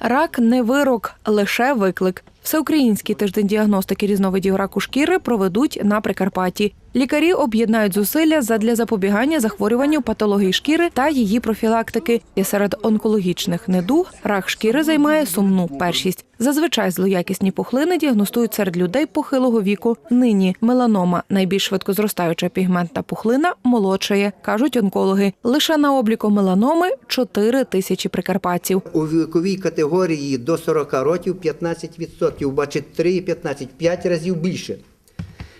Рак не вирок, лише виклик. Всеукраїнський тиждень діагностики різновидів раку шкіри проведуть на Прикарпатті. Лікарі об'єднають зусилля задля запобігання захворюванню патології шкіри та її профілактики. І серед онкологічних недуг рак шкіри займає сумну першість. Зазвичай злоякісні пухлини діагностують серед людей похилого віку. Нині меланома найбільш швидкозростаюча пігментна пухлина молодшає, кажуть онкологи. Лише на обліку меланоми 4 тисячі прикарпатців. У віковій категорії до 40 років 15%, бачить 3 і 15, 5 разів більше.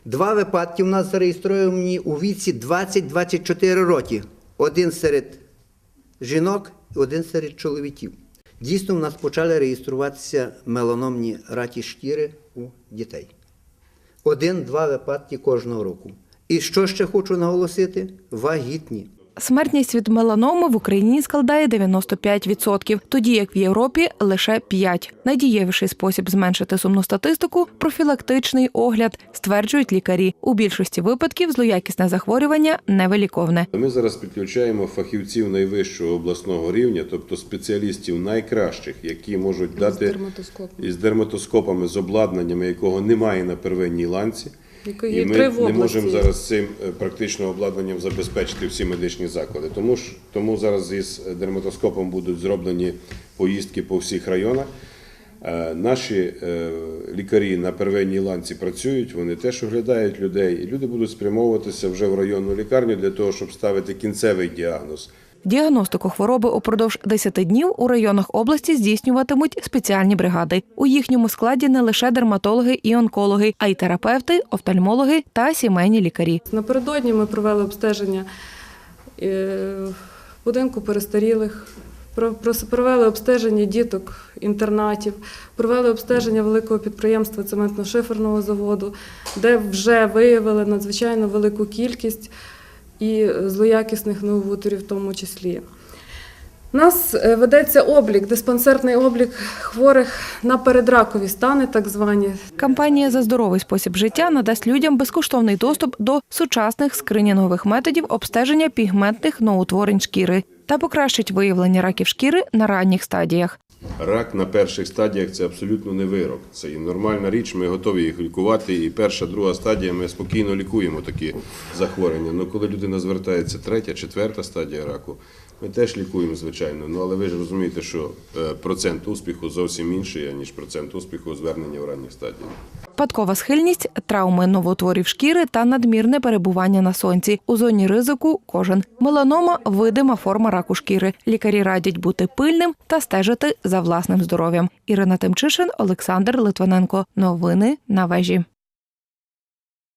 Два випадки в нас зареєстровані у віці 20-24 роки. Один серед жінок один серед чоловіків. Дійсно, в нас почали реєструватися меланомні раки шкіри у дітей. Один-два випадки кожного року. І що ще хочу наголосити? Вагітні. Смертність від меланоми в Україні складає 95%, тоді як в Європі лише 5%. Найдієвіший спосіб зменшити сумну статистику профілактичний огляд, стверджують лікарі. У більшості випадків злоякісне захворювання невиліковне. Ми зараз підключаємо фахівців найвищого обласного рівня, тобто спеціалістів найкращих, які можуть дати із дерматоскопами, з обладнаннями, якого немає на первинній ланці. Якої І ми три в не області. можемо зараз цим е, практично обладнанням забезпечити всі медичні заклади. Тому ж тому зараз із дерматоскопом будуть зроблені поїздки по всіх районах. Е, Наші е, лікарі на первинній ланці працюють, вони теж оглядають людей, і люди будуть спрямовуватися вже в районну лікарню для того, щоб ставити кінцевий діагноз. Діагностику хвороби упродовж 10 днів у районах області здійснюватимуть спеціальні бригади. У їхньому складі не лише дерматологи і онкологи, а й терапевти, офтальмологи та сімейні лікарі. Напередодні ми провели обстеження е, будинку перестарілих, провели обстеження діток інтернатів, провели обстеження великого підприємства цементно-шиферного заводу, де вже виявили надзвичайно велику кількість і злоякісних новоутерів в тому числі. У нас е, ведеться облік, диспансерний облік хворих на передракові стани, так звані. Кампанія за здоровий спосіб життя надасть людям безкоштовний доступ до сучасних скринінгових методів обстеження пігментних новоутворень шкіри та покращить виявлення раків шкіри на ранніх стадіях. Рак на перших стадіях це абсолютно не вирок. Це і нормальна річ, ми готові їх лікувати. І перша, друга стадія ми спокійно лікуємо такі захворювання. Ну коли людина звертається третя, четверта стадія раку, ми теж лікуємо, звичайно. Ну але ви ж розумієте, що е, процент успіху зовсім інший, ніж процент успіху звернення в ранніх стадіях. Спадкова схильність, травми новоутворів шкіри та надмірне перебування на сонці. У зоні ризику кожен. Меланома – видима форма раку шкіри. Лікарі радять бути пильним та стежити за власним здоров'ям. Ірина Тимчишин, Олександр Литвиненко. Новини на вежі.